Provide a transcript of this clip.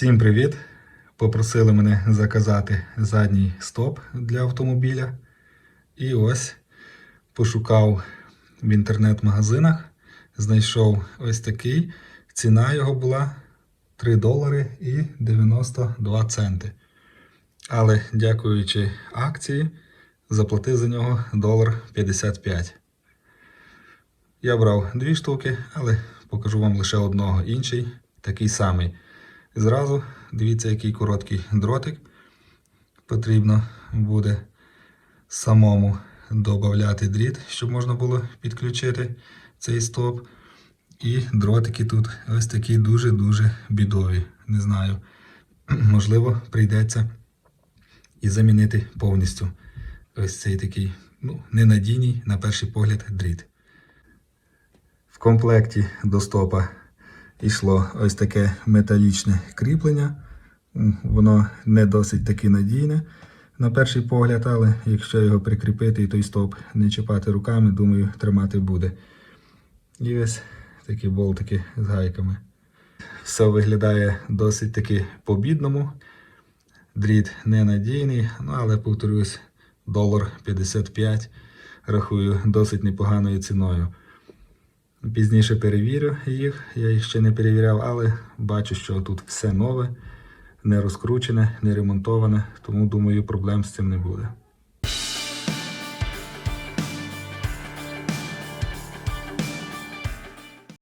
Всім привіт! Попросили мене заказати задній стоп для автомобіля. І ось пошукав в інтернет-магазинах, знайшов ось такий. Ціна його була 3 долари і 92 центи. Але дякуючи акції, заплатив за нього долар 55. Я брав дві штуки, але покажу вам лише одного. Інший такий самий. Зразу дивіться, який короткий дротик. Потрібно буде самому додати дріт, щоб можна було підключити цей стоп. І дротики тут ось такі дуже-дуже бідові. Не знаю. Можливо, прийдеться і замінити повністю ось цей такий ну, ненадійний, на перший погляд, дріт. В комплекті до стопа йшло ось таке металічне кріплення. Воно не досить таки надійне на перший погляд, але якщо його прикріпити і той стоп не чіпати руками, думаю, тримати буде. І ось такі болтики з гайками. Все виглядає досить таки по-бідному. Дріт ненадійний, ну але повторюсь, долар 55 рахую досить непоганою ціною. Пізніше перевірю їх, я їх ще не перевіряв, але бачу, що тут все нове, не розкручене, не ремонтоване, тому думаю, проблем з цим не буде.